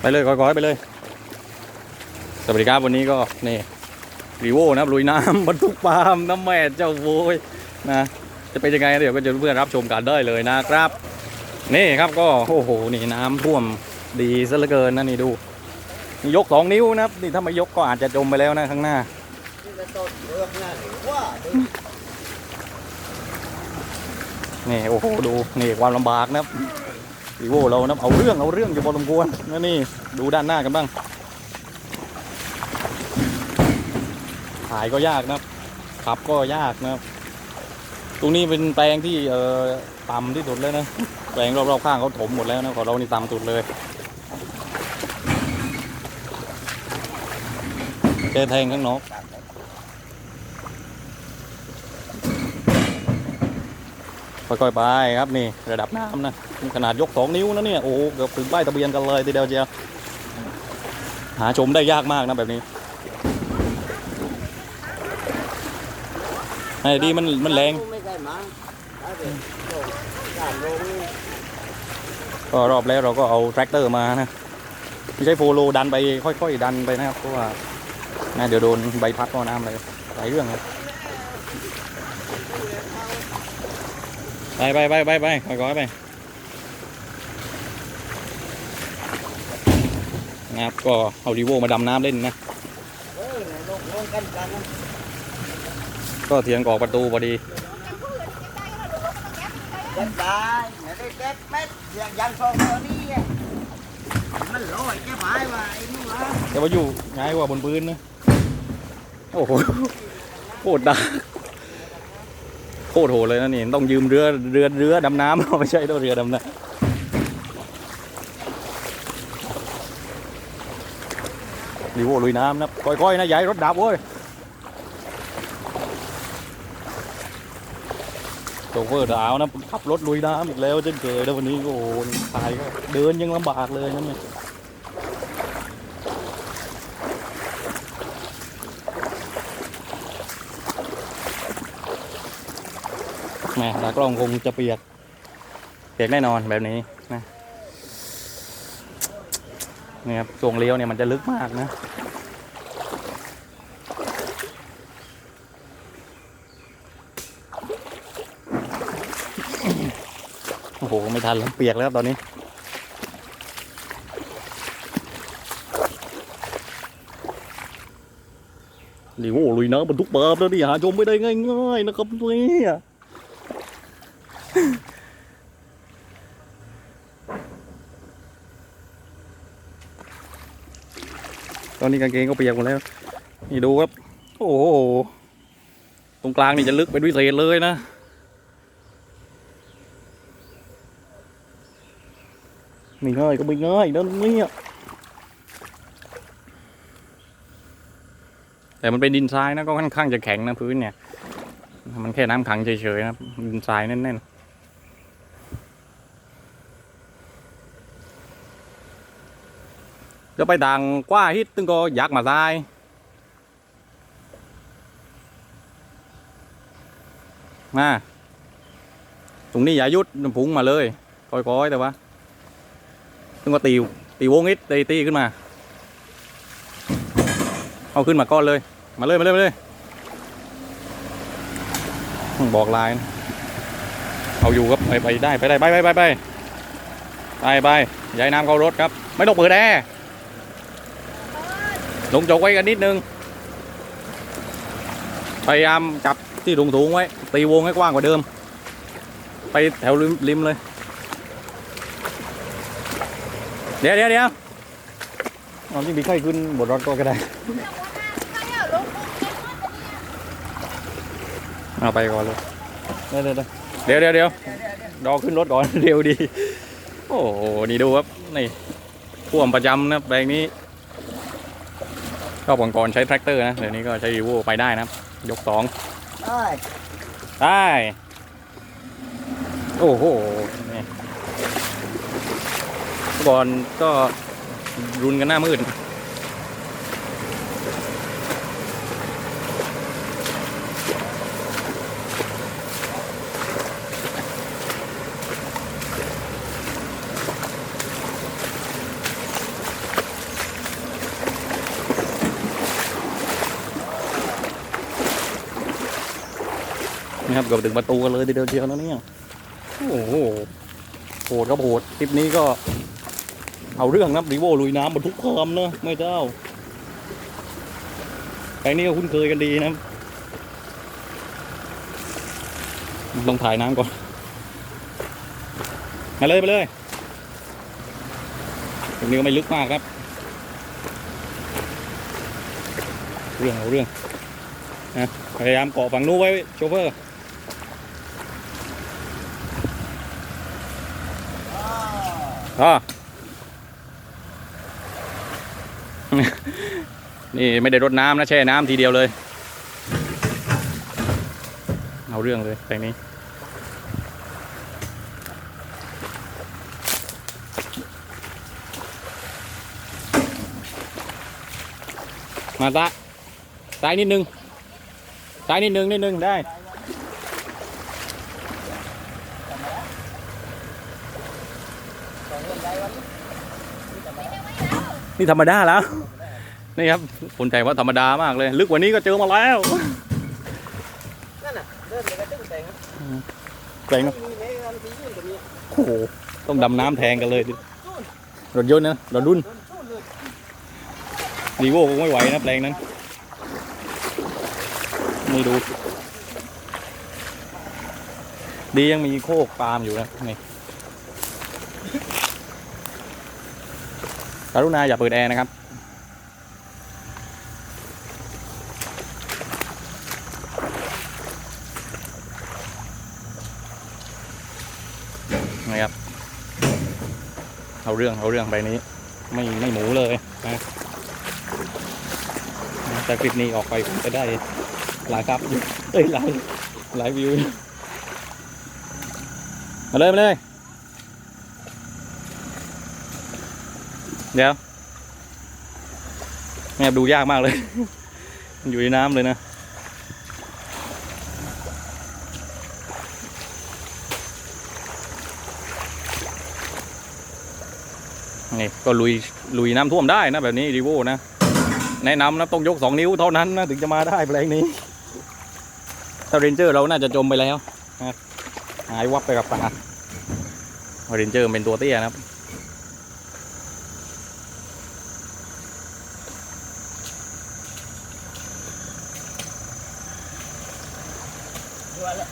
ไปเลยก้อยๆไปเลย สวัสดีครับวันนี้ก็นี่รีโวนะครับลุยน้ำบรรทุกปาล์มน้ำแม่เจ้าโวยนะจะเป็นยังไงเดี๋ยวก็จะเพื่อนรับชมกันได้เลยนะครับ นี่ครับก็โอ้โหนี่น้ำท่วมดีซะเหลือเกินนะนี่ดูนี่ยกสองนิ้วนะครับนี่ถ้าไม่ยกก็อาจจะจมไปแล้วนะข้างหน้านี่โอ้โหดูนี่ความลำบากนะครับ รีโวเรานะเอาเรื่องเอาเรื่องอยู่พอสมควรนะนี่ดูด้านหน้ากันบ้างถ่ายก็ยากนะขับก็ยากนะตรงนี้เป็นแปลงที่เอ่อต่ำที่สุดเลยนะแปลงรอบๆข้างเขาถมหมดแล้วนะของเรานี่ต่ำสุดเลยแกแทงข้างนอก ค่อยๆไปครับนี่ระดับน้ำนะขนาดยกสองนิ้วนะเนี่ยโอ้โหเกือบถึงป้ายทะเบียนกันเลยทีเดียวเชียวหาชมได้ยากมากนะแบบนี้ไอ้ดีมันมันแรงก็รอบแล้วเราก็เอาแทรกเตอร์มานะไม่ใช่โฟโลดันไปค่อย ๆ ดันไปนะครับเพราะว่านะเดี๋ยวโดนใบพัดก็น้ำอะไรหลายเรื่องค รับไปไปไปไปไปค่อยไปนะครับก็เอาดีโวมาดำน้ำเล่นนะก็เถียงกออกประตูพอดีเจ็บได้ไม่ได้เจ็บเม็ดเสียงยันฟองตัวนี้มันลอยแค่หมายว่าไอ้นู่นนะแต่ว่าอยู่ง่ายกว่าบนพื้นนะโอ้โหโคตรดัง คตรโหดเลยนะนี่ต้องยืมเรือเรือเรือดำน้ำไม่ใช่ต้องเรือดำน้ำรีโวลุยน้ำนะค่อยๆนะให้รถดับเว้ยโชเฟอร์ดาวนะขับรถลุยน้ำอีกแล้วเช่นเคยแล้ววันนี้โอ้โหตายก็เดินยังลำบากเลยนะเนี่ย แหม่ตากล้องคงจะเปียก เปียกแน่นอนแบบนี้นะเนี่ยครับช่วงเลี้ยวเนี่ยมันจะลึกมากนะโอ้โห ไม่ทันแล้วเปียกแล้วตอนนี้ นี่โอ้ลุยน้ำบรรทุกปลาแล้วนี่หาชมไม่ได้ง่ายๆนะครับเนี่ย ตอนนี้กางเกงก็เปียกหมดแล้ว นี่ดูครับ โอ้โห ตรงกลางนี่จะลึกเป็นวิเศษเลยนะไม่ง่ายก็ไม่ง่ายนะนี่แต่มันเป็นดินทรายนะก็ค่อนข้างจะแข็งนะพื้นเนี่ย มันแค่น้ำขังเฉยๆนะดินทรายแน่นๆ จะไปดังกว่าฮิตตึงก็อยากมาทรายมาตรงนี้อย่ายุดพุงมาเลยค่อยๆแต่ว่าตึงก็ตีตีวงอิดตีตีขึ้นมา เอาขึ้นมาก้อนเลย มาเลยมาเลยมาเลยบอกลายนะเอาอยู่ครับไปไปได้ไปได้ไปไปไปไปไปไปยายน้ำเข้ารถครับ ไม่ต้องเปิดแอร์ ลงจกไว้กันนิดนึง พยายามจับที่ถุงถุงๆไว้ ตีวงให้กว้างกว่าเดิม ไปแถวริมริมเลย เดี๋ยวเดี๋ยวเดี๋ยวเอาที่มีไข้ขึ้นบนรถก็ได้เอาไปก่อนเลยเดี๋ยวเดี๋ยวเดี๋ยวเดี๋ยวรอขึ้นรถก่อนเร็วดี โอ้โห นี่ดูครับ นี่พ่วงประจำนะแปลงนี้ ก็ก่อนใช้แทรกเตอร์นะเดี๋ยวนี้ก็ใช้รีโวไปได้นะครับ ยกสองได้ได้โอ้โหนี่เมื่อก่อนก็รุนกันหน้ามืด นะครับเกือบถึงประตูกันเลยทีเดียวเชียวนะเนี่ยโอ้โหโหดครับโหดคลิปนี้ก็ เอาเรื่องนะรีโวลุยน้ำบนทุกความนะไม่เจ้าแปนี้ก็คุ้นเคยกันดีนะลองถ่ายน้ำก่อนมาเลยไปเลยตรงนี้ก็ไม่ลึกมากครับ เรื่องเอาเรื่องนะพยายามเกาะฝั่งนู้นไว้โชเฟอร์ อ่อ นี่ไม่ได้รดน้ำนะแช่น้ำทีเดียวเลย เอาเรื่องเลยแปลงนี้มาตะซ้ายนิดนึงซ้ายนิดนึงนิดนึงได้ นี่ธรรมดาแล้ว นี่ครับคนใจว่าธรรมดามากเลย ลึกกว่านี้ก็เจอมาแล้วนั่นน่ะเดินไปก็ตึ้งแต่งแปลงมีไหนกันที่ยื่นก็มีโอ้โหต้องดำน้ำแทงกันเลยดิรถยนต์นะรถรุ่นโดนสู้เลยดีโวคงไม่ไหวนะแปลงนั้นนี่ดู ดียังมีโคกปาล์มอยู่นะนี่ กรุณาอย่าเปิดแอร์นะครับ นะครับ เอาเรื่องเอาเรื่องไปนี้ ไม่ไม่หมูเลยนะแต่คลิปนี้ออกไปผมจะได้หลายครับเอ้ยหลายหลายวิว มาเลย มาเลย เดี๋ยวแอบดูยากมากเลย อยู่ในน้ำเลยนะ นี่ก็ลุยลุยน้ำท่วมได้นะ แบบนี้รีโวนะ แนะนำนะต้องยกสองนิ้วเท่านั้นนะ ถึงจะมาได้แปลงนี้ ถ้าเรนเจอร์เราน่าจะจมไปแล้วนะหายวับไปกับป่าเรนเจอร์เป็นตัวเตี้ยนะครับ ดูอะไร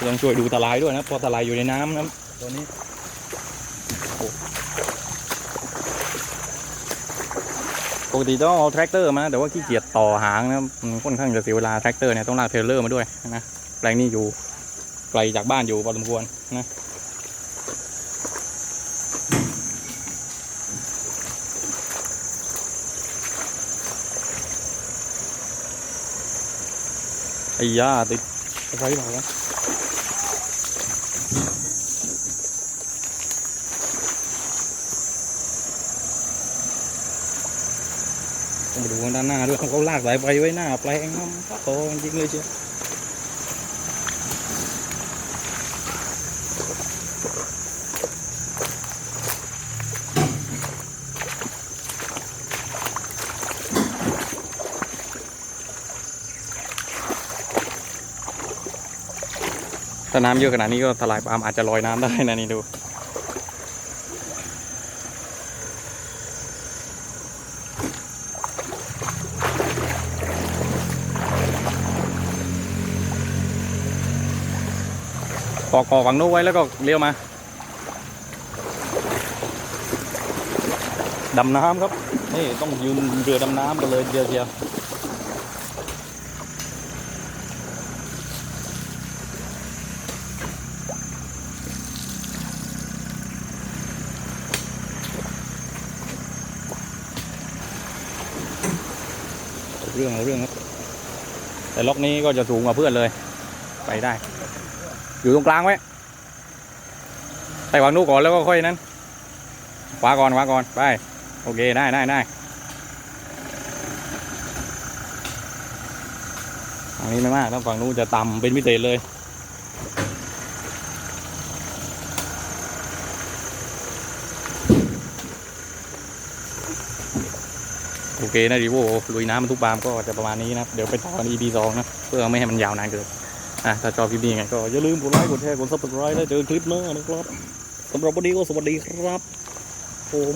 เดี๋ยวต้องช่วยดูตะไลด้วยนะเพราะตะไลอยู่ในน้ำนะตัวนี้ปกติต้องเอาแทรกเตอร์มาแต่ว่าขี้เกียจต่อหางนะมันค่อนข้างจะเสียเวลาแทรกเตอร์เนี่ยต้องลากเทรลเลอร์มาด้วยนะแปลงนี้อยู่ไกลจากบ้านอยู่พอสมควรนะ ไอ้ยาติดไฟเปล่าวะต้องไปดูด้านาน้ำเยอะขนาดนี้ก็ทลายปาล์มอาจจะลอยน้ำได้นะนี่ดู กอกอฝั่งนู้ไว้แล้วก็เลี้ยวมา ดำน้ำครับ นี่ต้องยืมเรือดำน้ำกันเลยเดียวเดียว เรื่องเอาเรื่องครับ แต่ล็อกนี้ก็จะสูงกว่าเพื่อนเลย ไปได้ อยู่ตรงกลางไว้ไปวางนู้นก่อนแล้วก็ค่อยนั้นขวาก่อนขวาก่อนไป โอเคได้ได้ได้ฝั่งนี้ไม่มากแล้วฝั่งนู้นจะต่ำเป็นพิเศษเลย โอเคนะรีโวลุยน้ำมันทุกบามก็จะประมาณนี้นะครับเดี๋ยวไปต่อกัน EP สองนะเพื่อไม่ให้มันยาวนานเกินอะถ้าชอบคลิปนี้ไงก็อย่าลืมกดไลค์กดแชร์กดซับสไครต์แล้วเจอคลิปหน้านะครับสำหรับวันนี้ก็สวัสดีครับผม